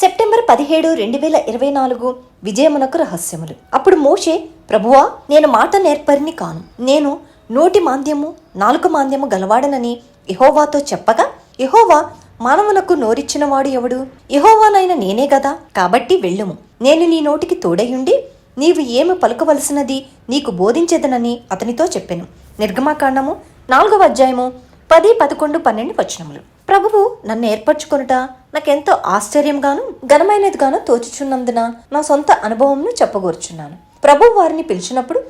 September పదిహేడు రెండు వేల ఇరవై నాలుగు విజయమునకు రహస్యములు. అప్పుడు మోషే ప్రభువా నేను మాట నేర్పరిని కాను. నేను నోటి మాంద్యము నాలుక మాంద్యము గలవాడనని యహోవాతో చెప్పగా యహోవా మానవునకు నోరిచ్చినవాడు ఎవడు? యహోవానైన నేనే గదా కాబట్టి వెళ్ళుము. నేను నీ నోటికి తోడయుండి నీవు ఏమి పలుకవలసినది నీకు బోధించేదనని అతనితో చెప్పాను. నిర్గమాకాండము నాలుగవ అధ్యాయము పది పదకొండు పన్నెండు వచనములు. ప్రభువు నన్ను ఏర్పరచుకొనుట నాకెంతో ఆశ్చర్యంగాను ఘనమైనదిగాను తోచుచున్నందున నా సొంత అనుభవంను చెప్పగోరుచున్నాను. ప్రభు వారిని పిలిచినప్పుడు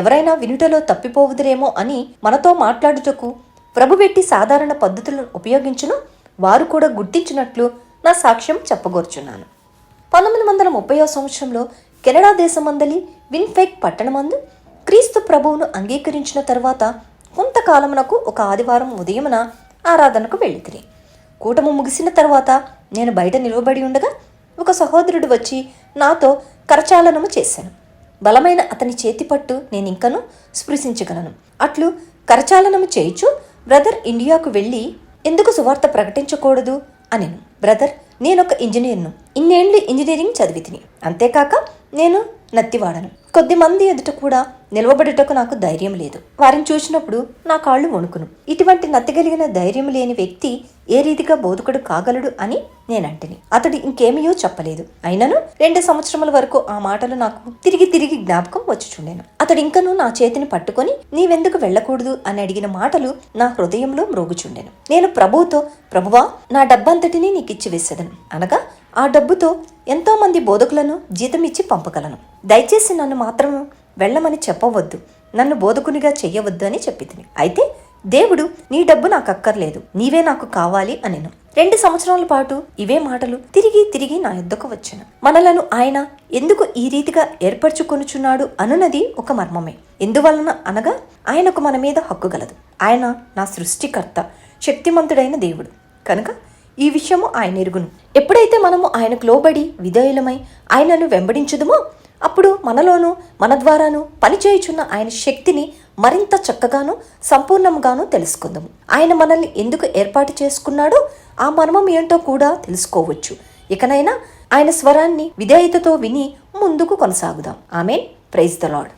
ఎవరైనా వినుటలో తప్పిపోవుదురేమో అని మనతో మాట్లాడుటకు ప్రభు పెట్టి సాధారణ పద్ధతులను ఉపయోగించును వారు కూడా గుర్తించినట్లు నా సాక్ష్యం చెప్పగోరుచున్నాను. పంతొమ్మిది వందల ముప్పైవ సంవత్సరంలో కెనడా దేశమందలి విన్ఫెక్ పట్టణమందు క్రీస్తు ప్రభువును అంగీకరించిన తర్వాత కొంతకాలమునకు ఒక ఆదివారం ఉదయమున ఆరాధనకు వెళ్ళితిరి. కూటము ముగిసిన తర్వాత నేను బయట నిలవబడి ఉండగా ఒక సహోదరుడు వచ్చి నాతో కరచాలనము చేశాను. బలమైన అతని చేతి పట్టు ఇంకను స్పృశించగలను. అట్లు కరచాలనము చేయుచు బ్రదర్ ఇండియాకు వెళ్ళి ఎందుకు సువార్త ప్రకటించకూడదు? అనెను. బ్రదర్ నేనొక ఇంజనీర్ను. ఇన్నేళ్ళు ఇంజనీరింగ్ చదివి తిని అంతేకాక నేను నత్తివాడను. కొద్ది మంది ఎదుట కూడా నిలవబడుటకు నాకు ధైర్యం లేదు. వారిని చూసినప్పుడు నా కాళ్ళు వణుకును. ఇటువంటి నత్తగలిగిన ధైర్యం లేని వ్యక్తి ఏ రీతిగా బోధకుడు కాగలడు అని నేనంటిని. అతడు ఇంకేమీయో చెప్పలేదు. అయినను రెండు సంవత్సరముల వరకు ఆ మాటలు నాకు తిరిగి తిరిగి జ్ఞాపకం వచ్చుచుండెను. అతడు ఇంకను నా చేతిని పట్టుకొని నీవెందుకు వెళ్ళకూడదు అని అడిగిన మాటలు నా హృదయంలో మ్రోగుచుండెను. నేను ప్రభువుతో ప్రభువా నా డబ్బంతటిని నీకిచ్చి వేసేదను. అనగా ఆ డబ్బుతో ఎంతోమంది బోధకులను జీతమిచ్చి పంపగలను. దయచేసి నన్ను మాత్రం వెళ్ళమని చెప్పవద్దు. నన్ను బోధకునిగా చెయ్యవద్దు అని చెప్పింది అయితే దేవుడు నీ డబ్బు నాకు అక్కర్లేదు నీవే నాకు కావాలి అనెను. రెండు సంవత్సరాల పాటు ఇవే మాటలు తిరిగి తిరిగి నా యుద్ధకు వచ్చాను. మనలను ఆయన ఎందుకు ఈ రీతిగా ఏర్పరచుకొనుచున్నాడు అనునది ఒక మర్మమే. ఎందువలన అనగా ఆయనకు మన మీద హక్కు గలదు. ఆయన నా సృష్టికర్త శక్తిమంతుడైన దేవుడు. కనుక ఈ విషయము ఆయన ఎరుగును. ఎప్పుడైతే మనము ఆయనకు లోబడి విధేయులమై ఆయనను వెంబడించుదుమో అప్పుడు మనలోనూ మన ద్వారాను పనిచేయుచున్న ఆయన శక్తిని మరింత చక్కగాను సంపూర్ణంగాను తెలుసుకుందాము. ఆయన మనల్ని ఎందుకు ఏర్పాటు చేసుకున్నాడో ఆ మర్మం ఏంటో కూడా తెలుసుకోవచ్చు. ఇకనైనా ఆయన స్వరాన్ని విధేయతతో విని ముందుకు కొనసాగుదాం. ఆమెన్. Praise the Lord